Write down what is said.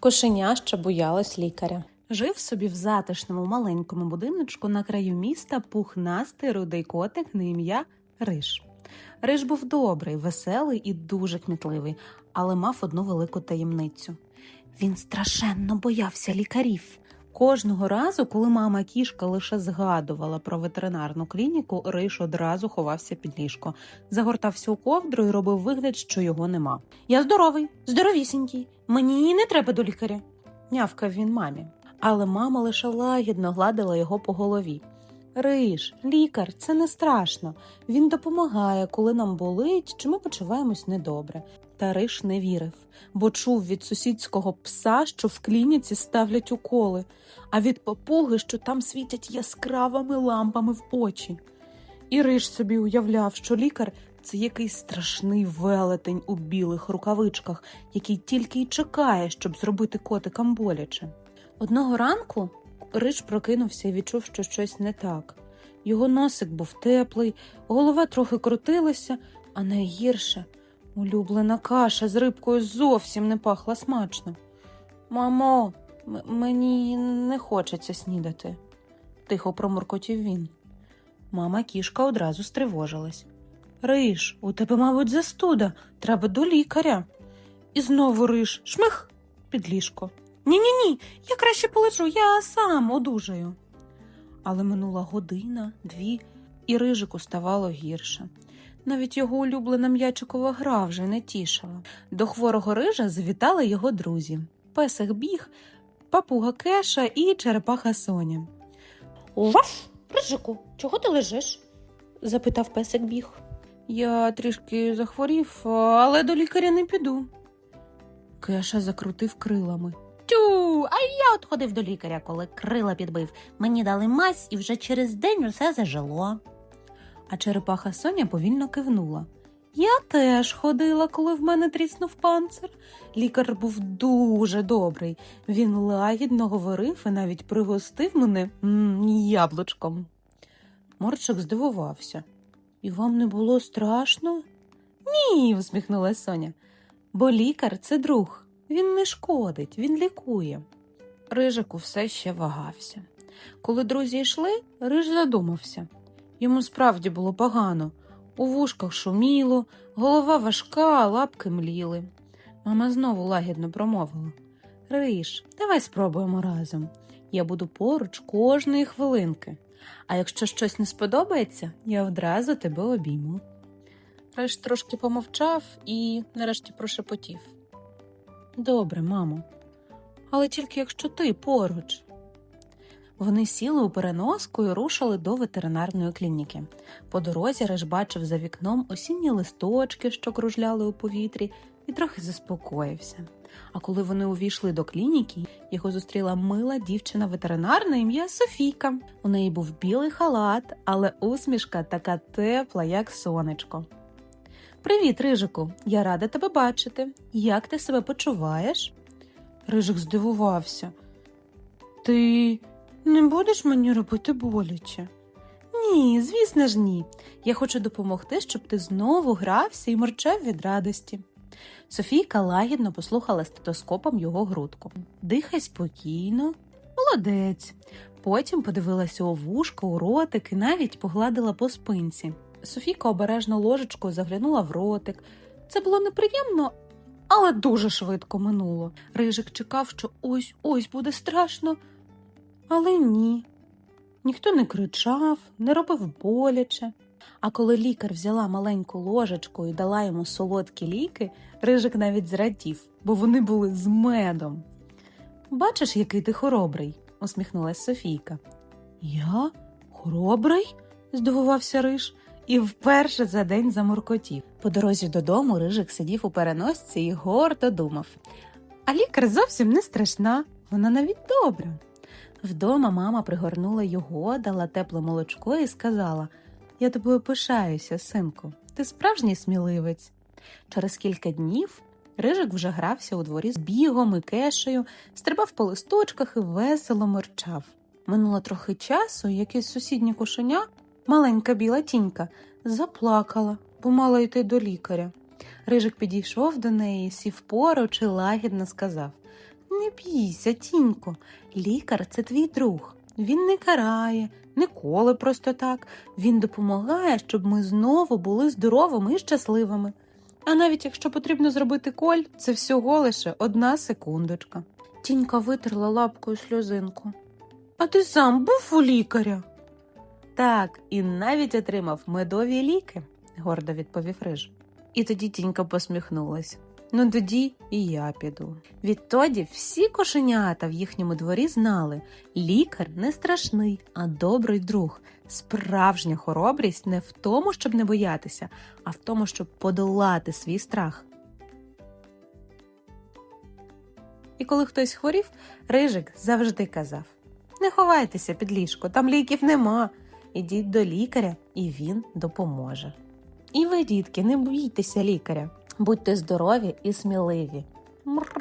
Кошеня, що боялась лікаря. Жив собі в затишному маленькому будиночку на краю міста пухнастий рудий котик на ім'я Риш. Риш був добрий, веселий і дуже кмітливий, але мав одну велику таємницю. Він страшенно боявся лікарів. Кожного разу, коли мама кішка лише згадувала про ветеринарну клініку, Риш одразу ховався під ліжко, загортався у ковдру і робив вигляд, що його нема. Я здоровий, здоровісінький. Мені не треба до лікаря, нявкав він мамі. Але мама лише лагідно гладила його по голові. Риш, лікар, це не страшно. Він допомагає, коли нам болить, чи ми почуваємось недобре. Та Риш не вірив, бо чув від сусідського пса, що в клініці ставлять уколи, а від папуги, що там світять яскравими лампами в очі. І Риш собі уявляв, що лікар це якийсь страшний велетень у білих рукавичках, який тільки й чекає, щоб зробити котикам боляче. Одного ранку Рич прокинувся і відчув, що щось не так. Його носик був теплий, голова трохи крутилася, а найгірше улюблена каша з рибкою зовсім не пахла смачно. Мамо, мені не хочеться снідати, тихо промуркотів він. Мама кішка одразу стривожилась. Риш, у тебе, мабуть, застуда, треба до лікаря. І знову риш, шмих під ліжко. Ні, ні, ні, я краще полежу, я сам одужаю. Але минула година, дві, і рижику ставало гірше. Навіть його улюблена м'ячикова гра вже не тішила. До хворого рижа завітали його друзі песик біг, папуга Кеша і черепаха Соня. Ваф, рижику, чого ти лежиш? запитав песик біг. Я трішки захворів, але до лікаря не піду. Кеша закрутив крилами. Тю, а я от ходив до лікаря, коли крила підбив. Мені дали мазь і вже через день усе зажило. А черепаха Соня повільно кивнула. Я теж ходила, коли в мене тріснув панцир. Лікар був дуже добрий. Він лагідно говорив і навіть пригостив мене яблучком. Морчик здивувався. І вам не було страшно? Ні, усміхнулася Соня. Бо лікар це друг. Він не шкодить, він лікує. Рижику все ще вагався. Коли друзі йшли, Риж задумався. Йому справді було погано. У вушках шуміло, голова важка, лапки мліли. Мама знову лагідно промовила Риш, давай спробуємо разом. Я буду поруч кожної хвилинки. А якщо щось не сподобається, я одразу тебе обійму. Риш трошки помовчав і нарешті прошепотів. Добре, мамо, але тільки якщо ти поруч. Вони сіли у переноску і рушили до ветеринарної клініки. По дорозі Риш бачив за вікном осінні листочки, що кружляли у повітрі, і трохи заспокоївся. А коли вони увійшли до клініки, його зустріла мила дівчина ветеринар на ім'я Софійка. У неї був білий халат, але усмішка така тепла, як сонечко. Привіт, Рижику! Я рада тебе бачити. Як ти себе почуваєш? Рижик здивувався. Ти не будеш мені робити боляче? Ні, звісно ж, ні. Я хочу допомогти, щоб ти знову грався і морчав від радості. Софійка лагідно послухала стетоскопом його грудку. Дихай спокійно, молодець. Потім подивилася у вушко, у ротик і навіть погладила по спинці. Софійка обережно ложечкою заглянула в ротик. Це було неприємно, але дуже швидко минуло. Рижик чекав, що ось ось буде страшно, але ні. Ніхто не кричав, не робив боляче. А коли лікар взяла маленьку ложечку і дала йому солодкі ліки, Рижик навіть зрадів, бо вони були з медом. Бачиш, який ти хоробрий, усміхнулась Софійка. Я? Хоробрий? здивувався Риж і вперше за день замуркотів. По дорозі додому Рижик сидів у переносці і гордо думав. А лікар зовсім не страшна, вона навіть добра. Вдома мама пригорнула його, дала тепле молочко і сказала Я тобою пишаюся, синку, ти справжній сміливець. Через кілька днів Рижик вже грався у дворі з бігом і кешею, стрибав по листочках і весело морчав. Минуло трохи часу, якесь сусіднє кошеня, маленька біла тінька, заплакала, бо мала йти до лікаря. Рижик підійшов до неї, сів поруч і лагідно сказав Не бійся, тінько, лікар це твій друг. Він не карає, не коле просто так. Він допомагає, щоб ми знову були здоровими і щасливими. А навіть якщо потрібно зробити коль, це всього лише одна секундочка. Тінька витерла лапкою сльозинку. А ти сам був у лікаря? Так, і навіть отримав медові ліки, гордо відповів Риж. І тоді тінька посміхнулась. Ну тоді і я піду. Відтоді всі кошенята в їхньому дворі знали, лікар не страшний, а добрий друг. Справжня хоробрість не в тому, щоб не боятися, а в тому, щоб подолати свій страх. І коли хтось хворів, Рижик завжди казав: Не ховайтеся під ліжко, там ліків нема. Ідіть до лікаря, і він допоможе. І ви, дітки, не бійтеся лікаря, будьте здорові і сміливі. Мр.